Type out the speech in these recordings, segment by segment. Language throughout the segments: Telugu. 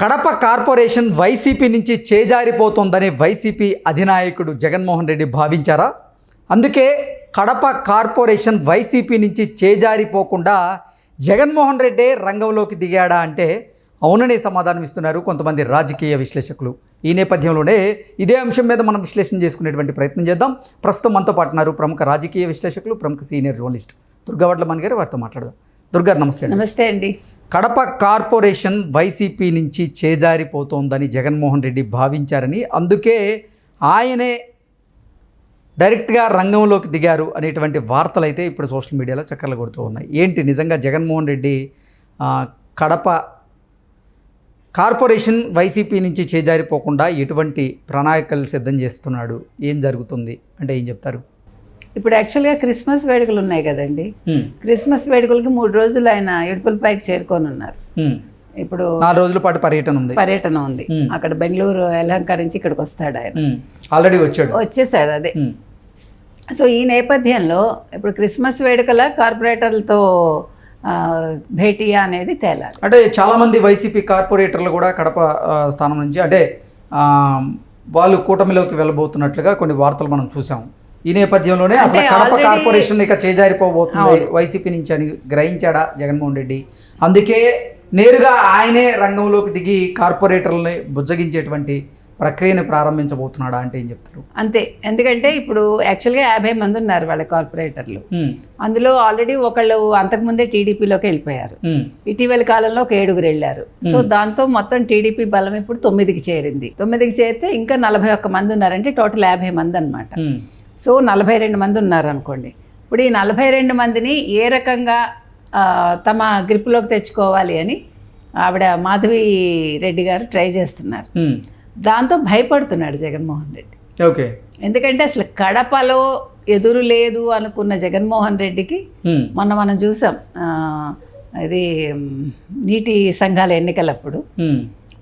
కడప కార్పొరేషన్ వైసీపీ నుంచి చేజారిపోతుందని వైసీపీ అధినాయకుడు జగన్మోహన్ రెడ్డి భావించారా? అందుకే కడప కార్పొరేషన్ వైసీపీ నుంచి చేజారిపోకుండా జగన్మోహన్ రెడ్డే రంగంలోకి దిగాడా అంటే అవుననే సమాధానం ఇస్తున్నారు కొంతమంది రాజకీయ విశ్లేషకులు. ఈ నేపథ్యంలోనే ఇదే అంశం మీద మనం విశ్లేషణ చేసుకునేటువంటి ప్రయత్నం చేద్దాం. ప్రస్తుతం మనతో పాటున్నారు ప్రముఖ రాజకీయ విశ్లేషకులు ప్రముఖ సీనియర్ జర్నలిస్ట్ దుర్గావడ్ల మణి గారు వారితో మాట్లాడదాం. దుర్గారు నమస్తే నమస్తే అండి. కడప కార్పొరేషన్ వైసీపీ నుంచి చేజారిపోతోందని జగన్మోహన్ రెడ్డి భావించారని అందుకే ఆయనే డైరెక్ట్గా రంగంలోకి దిగారు అనేటువంటి వార్తలు అయితే ఇప్పుడు సోషల్ మీడియాలో చక్కర్లు కొడుతూ ఉన్నాయి. ఏంటి నిజంగా జగన్మోహన్ రెడ్డి కడప కార్పొరేషన్ వైసీపీ నుంచి చేజారిపోకుండా ఎటువంటి ప్రణాళికలు సిద్ధం చేస్తున్నాడు? ఏం జరుగుతుంది? అంటే ఏం చెప్తారు? ఇప్పుడు యాక్చువల్గా క్రిస్మస్ వేడుకలు ఉన్నాయి కదండి. క్రిస్మస్ వేడుకలకి మూడు రోజులు ఆయన ఇడుపులపైకి చేరుకొని ఉన్నారు. ఇప్పుడు నాలుగు రోజుల పాటు పర్యటన ఉంది. పర్యటన ఉంది. అక్కడ బెంగళూరు యలహంక నుంచి ఇక్కడికి వస్తాడు ఆయన. ఆల్రెడీ వచ్చాడు. వచ్చేసాడు అదే. సో ఈ నేపథ్యంలో ఇప్పుడు క్రిస్మస్ వేడుకల కార్పొరేటర్లతో ఆ, భేటీయా అనేది తేలాలి. అంటే చాలామంది వైసీపీ కార్పొరేటర్లు కూడా కడప స్థానం నుంచి అంటే ఆ, వాళ్ళు కూటమిలోకి వెళ్ళబోతున్నట్లుగా కొన్ని వార్తలు మనం చూసాం. ఈ నేపథ్యంలోనే అసలు కడప కార్పొరేషన్ ఇక చేజారిపోబోతుంది. వైసీపీ నుంచి అని గ్రహించాడా జగన్మోహన్ రెడ్డి? అందుకే నేరుగా ఆయనే రంగంలోకి దిగి కార్పొరేటర్లని బుజ్జగించేటువంటి ప్రక్రియను ప్రారంభించబోతున్నాడా అంటే ఏం చెప్తారు? అంతే. ఎందుకంటే ఇప్పుడు యాక్చువల్గా యాభై మంది ఉన్నారు వాళ్ళ కార్పొరేటర్లు. అందులో ఆల్రెడీ ఒకళ్ళు అంతకుముందే టీడీపీలోకి వెళ్ళిపోయారు. ఇటీవల కాలంలో ఒక ఏడుగురు వెళ్ళారు. సో దాంతో మొత్తం టీడీపీ బలం ఇప్పుడు తొమ్మిదికి చేరింది. తొమ్మిదికి చేరితే ఇంకా నలభై ఒక్క మంది ఉన్నారంటే టోటల్ యాభై మంది అనమాట. సో నలభై రెండు మంది ఉన్నారు అనుకోండి ఇప్పుడు ఈ నలభై రెండు మందిని ఏ రకంగా తమ గ్రిప్లోకి తెచ్చుకోవాలి అని ఆవిడ మాధవి రెడ్డి గారు ట్రై చేస్తున్నారు. దాంతో భయపడుతున్నాడు జగన్మోహన్ రెడ్డి ఓకే ఎందుకంటే అసలు కడపలో ఎదురు లేదు అనుకున్న జగన్మోహన్ రెడ్డికి. మొన్న మనం చూసాం ఇది నీటి సంఘాల ఎన్నికలప్పుడు.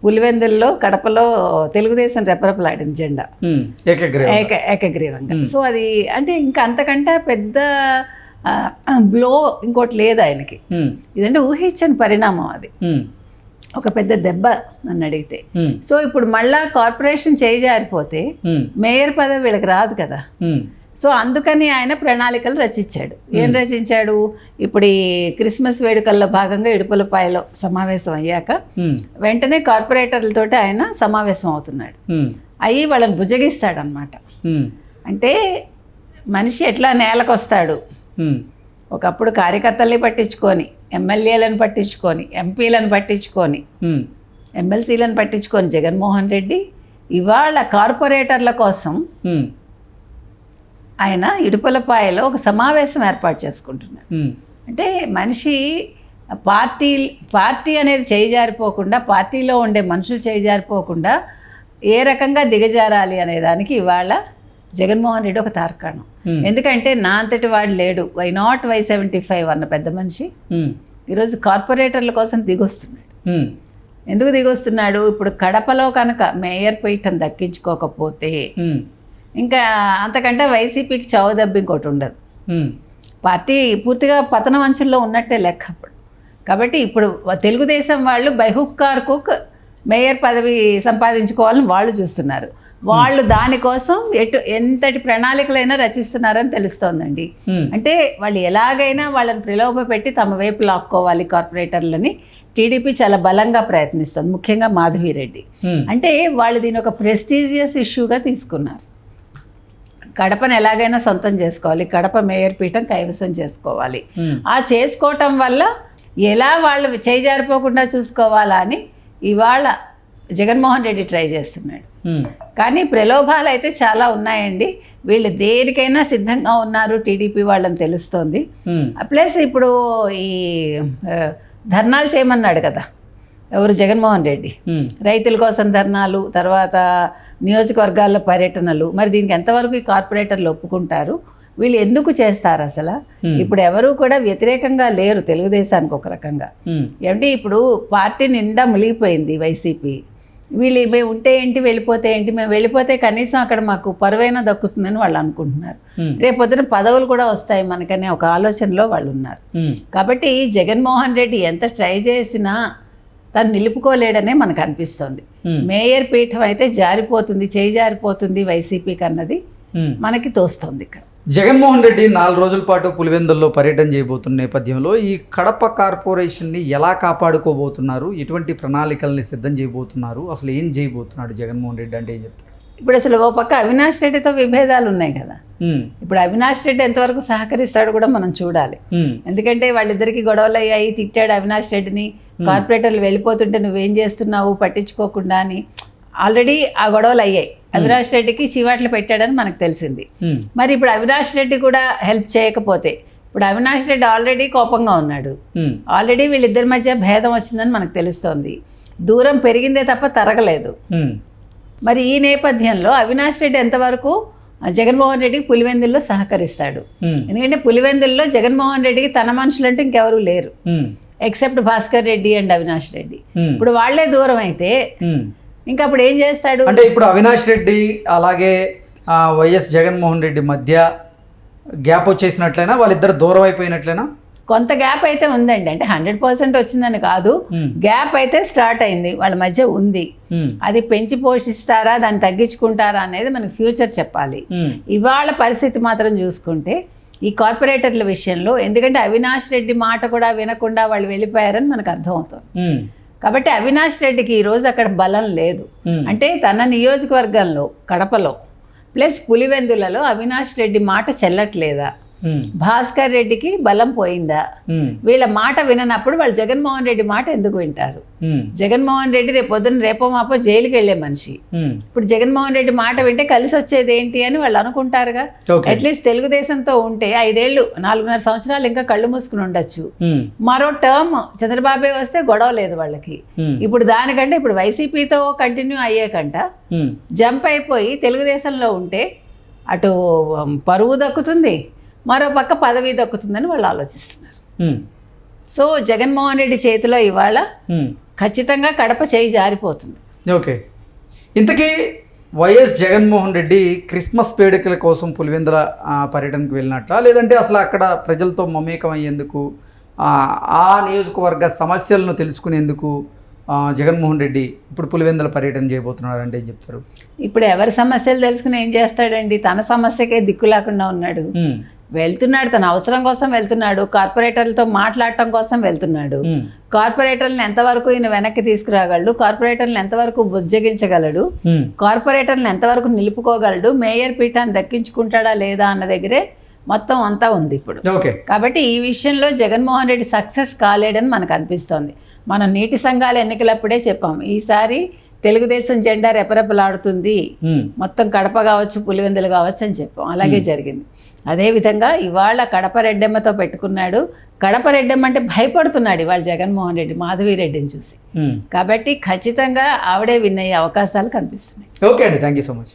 పులివెందుల్లో కడపలో తెలుగుదేశం రెపరెపలాడింది జెండా ఏక ఏకగ్రీవంగా సో అది అంటే ఇంకా అంతకంటే పెద్ద బ్లో ఇంకోటి లేదు ఆయనకి. ఇదంటే ఊహించని పరిణామం అది. ఒక పెద్ద దెబ్బ నన్ను అడిగితే. సో ఇప్పుడు మళ్ళా కార్పొరేషన్ చేయి జారిపోతే హ్మ్. మేయర్ పదవి వీళ్ళకి రాదు కదా. సో అందుకని ఆయన ప్రణాళికలు రచించాడు ఏం రచించాడు ఇప్పుడు ఈ క్రిస్మస్ వేడుకల్లో భాగంగా ఇడుపులపాయలో సమావేశం అయ్యాక. వెంటనే కార్పొరేటర్లతోటి ఆయన సమావేశం అవుతున్నాడు. అయ్యి వాళ్ళని భుజగిస్తాడు అనమాట హ్మ్. అంటే మనిషి ఎట్లా నేలకు వస్తాడు హ్మ్. ఒకప్పుడు కార్యకర్తల్ని పట్టించుకొని ఎమ్మెల్యేలను పట్టించుకొని ఎంపీలను పట్టించుకొని. ఎమ్మెల్సీలను పట్టించుకొని జగన్మోహన్ రెడ్డి ఇవాళ కార్పొరేటర్ల కోసం. ఆయన ఇడుపులపాయలో ఒక సమావేశం ఏర్పాటు చేసుకుంటున్నాడు హ్మ్. అంటే మనిషి పార్టీ పార్టీ అనేది చేయిజారిపోకుండా పార్టీలో ఉండే మనుషులు చేయిజారిపోకుండా ఏ రకంగా దిగజారాలి అనే దానికి ఇవాళ జగన్మోహన్ రెడ్డి ఒక తార్కాణం. ఎందుకంటే నా అంతటి వాడు లేడు why not why seventy five అన్న పెద్ద మనిషి. ఈరోజు కార్పొరేటర్ల కోసం దిగొస్తున్నాడు. ఎందుకు దిగొస్తున్నాడు ఇప్పుడు కడపలో కనుక మేయర్ పీఠం దక్కించుకోకపోతే. ఇంకా అంతకంటే వైసీపీకి చౌ దెబ్బ ఇంకోటి ఉండదు. పార్టీ పూర్తిగా పతనం అంచుల్లో ఉన్నట్టే లెక్క అప్పుడు. కాబట్టి ఇప్పుడు తెలుగుదేశం వాళ్ళు బైహుక్ కార్ కుక్ మేయర్ పదవి సంపాదించుకోవాలని వాళ్ళు చూస్తున్నారు. వాళ్ళు దానికోసం ఎటు ఎంతటి ప్రణాళికలైనా రచిస్తున్నారని తెలుస్తోందండి. అంటే వాళ్ళు ఎలాగైనా వాళ్ళని ప్రలోభ పెట్టి తమ వైపు లాక్కోవాలి కార్పొరేటర్లని. టీడీపీ చాలా బలంగా ప్రయత్నిస్తుంది ముఖ్యంగా మాధవిరెడ్డి. అంటే వాళ్ళు దీని ఒక ప్రెస్టీజియస్ ఇష్యూగా తీసుకున్నారు. కడపను ఎలాగైనా సొంతం చేసుకోవాలి కడప మేయర్ పీఠం కైవసం చేసుకోవాలి హ్మ్. ఆ చేసుకోవటం వల్ల ఎలా వాళ్ళు చేయి జారిపోకుండా చూసుకోవాలా అని ఇవాళ జగన్మోహన్ రెడ్డి ట్రై చేస్తున్నాడు హ్మ్. కానీ ప్రలోభాలు అయితే చాలా ఉన్నాయండి వీళ్ళు దేనికైనా సిద్ధంగా ఉన్నారు టీడీపీ వాళ్ళని తెలుస్తోంది హ్మ్. ప్లస్ ఇప్పుడు ఈ ధర్నాలు చేయమన్నాడు కదా ఎవరు జగన్మోహన్ రెడ్డి. రైతుల కోసం ధర్నాలు తర్వాత నియోజకవర్గాల్లో పర్యటనలు. మరి దీనికి ఎంతవరకు ఈ కార్పొరేటర్లు ఒప్పుకుంటారు? వీళ్ళు ఎందుకు చేస్తారు అసలు? ఇప్పుడు ఎవరు కూడా వ్యతిరేకంగా లేరు తెలుగుదేశానికి ఒక రకంగా. ఏమంటే ఇప్పుడు పార్టీ నిండా మునిగిపోయింది వైసీపీ. వీళ్ళు మేము ఉంటే ఏంటి వెళ్ళిపోతే ఏంటి? మేము వెళ్ళిపోతే కనీసం అక్కడ మాకు పరువైనా దక్కుతుందని వాళ్ళు అనుకుంటున్నారు. Hmm. రేపొద్దున పదవులు కూడా వస్తాయి మనకనే ఒక ఆలోచనలో వాళ్ళు ఉన్నారు. కాబట్టి జగన్మోహన్ రెడ్డి ఎంత ట్రై చేసినా తను నిలుపుకోలేడనే మనకు అనిపిస్తోంది. మేయర్ పీఠం అయితే జారిపోతుంది చేయి జారిపోతుంది వైసీపీకి అన్నది. మనకి తోస్తుంది ఇక్కడ. జగన్మోహన్ రెడ్డి నాలుగు రోజుల పాటు పులివెందుల్లో పర్యటన చేయబోతున్న నేపథ్యంలో ఈ కడప కార్పొరేషన్ని ఎలా కాపాడుకోబోతున్నారు? ఎటువంటి ప్రణాళికల్ని సిద్ధం చేయబోతున్నారు? అసలు ఏం చేయబోతున్నాడు జగన్మోహన్ రెడ్డి అంటే ఏం చెప్తారు? ఇప్పుడు అసలు ఓ పక్క అవినాష్ రెడ్డితో విభేదాలు ఉన్నాయి కదా. ఇప్పుడు అవినాష్ రెడ్డి ఎంతవరకు సహకరిస్తాడు కూడా మనం చూడాలి. ఎందుకంటే వాళ్ళిద్దరికి గొడవలు అయ్యాయి తిట్టాడు అవినాష్ రెడ్డిని. కార్పొరేటర్లు వెళ్ళిపోతుంటే నువ్వేం చేస్తున్నావు? పట్టించుకోకుండా అని. ఆల్రెడీ ఆ గొడవలు అయ్యాయి. అవినాష్ రెడ్డికి చీవాట్లు పెట్టాడని మనకు తెలిసింది. ఉమ్, మరి ఇప్పుడు అవినాష్ రెడ్డి కూడా హెల్ప్ చేయకపోతే ఇప్పుడు అవినాష్ రెడ్డి ఆల్రెడీ కోపంగా ఉన్నాడు. ఆల్రెడీ వీళ్ళిద్దరి మధ్య భేదం వచ్చిందని మనకు తెలుస్తోంది. దూరం పెరిగిందే తప్ప తరగలేదు. మరి ఈ నేపథ్యంలో అవినాష్ రెడ్డి ఎంతవరకు జగన్మోహన్ రెడ్డికి పులివెందుల్లో సహకరిస్తాడు? ఎందుకంటే పులివెందుల్లో జగన్మోహన్ రెడ్డికి తన మనుషులంటూ ఇంకెవరూ లేరు. ఎక్సెప్ట్ భాస్కర్ రెడ్డి అండ్ అవినాష్ రెడ్డి ఇప్పుడు వాళ్ళే దూరం అయితే ఉమ్. ఇంకా అప్పుడు ఏం చేస్తాడు? అంటే ఇప్పుడు అవినాష్ రెడ్డి అలాగే వైఎస్ జగన్మోహన్ రెడ్డి మధ్య గ్యాప్ వచ్చేసినట్లయినా వాళ్ళిద్దరు దూరం అయిపోయినట్లయినా కొంత గ్యాప్ అయితే ఉందండి. అంటే హండ్రెడ్ పర్సెంట్ వచ్చిందని కాదు. గ్యాప్ అయితే స్టార్ట్ అయింది. వాళ్ళ మధ్య ఉంది. ఉమ్, అది పెంచి పోషిస్తారా? దాన్ని తగ్గించుకుంటారా? అనేది మనకి ఫ్యూచర్ చెప్పాలి. ఇవాళ పరిస్థితి మాత్రం చూసుకుంటే ఈ కార్పొరేటర్ల విషయంలో ఎందుకంటే అవినాష్ రెడ్డి మాట కూడా వినకుండా వాళ్ళు వెళ్ళిపోయారని మనకు అర్థమవుతుంది. కాబట్టి అవినాష్ రెడ్డికి ఈరోజు అక్కడ బలం లేదు. అంటే తన నియోజకవర్గంలో కడపలో ప్లస్ పులివెందులలో అవినాష్ రెడ్డి మాట చెల్లట్లేదా? భాస్కర్ రెడ్డికి బలం పోయిందా? ఉమ్, వీళ్ళ మాట విననప్పుడు వాళ్ళు జగన్మోహన్ రెడ్డి మాట ఎందుకు వింటారు? ఉమ్, జగన్మోహన్ రెడ్డి రేపు పొద్దున్న రేపో మాపో జైలుకి వెళ్ళే మనిషి. ఇప్పుడు జగన్మోహన్ రెడ్డి మాట వింటే కలిసి వచ్చేది ఏంటి అని వాళ్ళు అనుకుంటారుగా? అట్లీస్ట్ తెలుగుదేశంతో ఉంటే ఐదేళ్ళు నాలుగున్నర సంవత్సరాలు ఇంకా కళ్ళు మూసుకుని ఉండొచ్చు. మరో టర్మ్ చంద్రబాబే వస్తే గొడవ లేదు వాళ్ళకి. ఇప్పుడు దానికంటే ఇప్పుడు వైసీపీతో కంటిన్యూ అయ్యే కంట జంప్ అయిపోయి తెలుగుదేశంలో ఉంటే అటు పరువు దక్కుతుంది. మరో పక్క పదవి దక్కుతుందని వాళ్ళు ఆలోచిస్తున్నారు. సో జగన్మోహన్ రెడ్డి చేతిలో ఇవాళ. ఖచ్చితంగా కడప చేయి జారిపోతుంది. ఓకే. ఇంతకీ వైఎస్ జగన్మోహన్ రెడ్డి క్రిస్మస్ వేడుకల కోసం పులివెందుల పర్యటనకు వెళ్ళినట్లా? లేదంటే అసలు అక్కడ ప్రజలతో మమేకం అయ్యేందుకు ఆ, నియోజకవర్గ సమస్యలను తెలుసుకునేందుకు జగన్మోహన్ రెడ్డి ఇప్పుడు పులివెందుల పర్యటన చేయబోతున్నాడు అంటే ఏం చెప్తారు? ఇప్పుడు ఎవరి సమస్యలు తెలుసుకుని ఏం చేస్తాడండి? తన సమస్యకే దిక్కు లేకుండా ఉన్నాడు. వెళ్తున్నాడు తన అవసరం కోసం వెళ్తున్నాడు కార్పొరేటర్లతో మాట్లాడటం కోసం వెళ్తున్నాడు. కార్పొరేటర్లను ఎంతవరకు ఈయన వెనక్కి తీసుకురాగలడు కార్పొరేటర్లను ఎంతవరకు బుజ్జగించగలడు కార్పొరేటర్లను ఎంతవరకు నిలుపుకోగలడు మేయర్ పీఠాన్ని దక్కించుకుంటాడా లేదా అన్న దగ్గరే మొత్తం అంతా ఉంది ఇప్పుడు. కాబట్టి ఈ విషయంలో జగన్మోహన్ రెడ్డి సక్సెస్ కాలేడని మనకు అనిపిస్తోంది. మనం నీటి సంఘాల ఎన్నికలప్పుడే చెప్పాం ఈసారి తెలుగుదేశం జెండా రెపరెపలాడుతుంది. మొత్తం కడప కావచ్చు పులివెందులు కావచ్చు అని చెప్పాం. అలాగే జరిగింది. అదేవిధంగా ఇవాళ కడప రెడ్డమ్మతో పెట్టుకున్నాడు. కడప రెడ్డమ్మ అంటే భయపడుతున్నాడు ఇవాళ జగన్మోహన్ రెడ్డి మాధవి రెడ్డిని చూసి. కాబట్టి ఖచ్చితంగా ఆవిడే విన్ అయ్యే అవకాశాలు కనిపిస్తున్నాయి. ఓకే అండి. Thank you so much.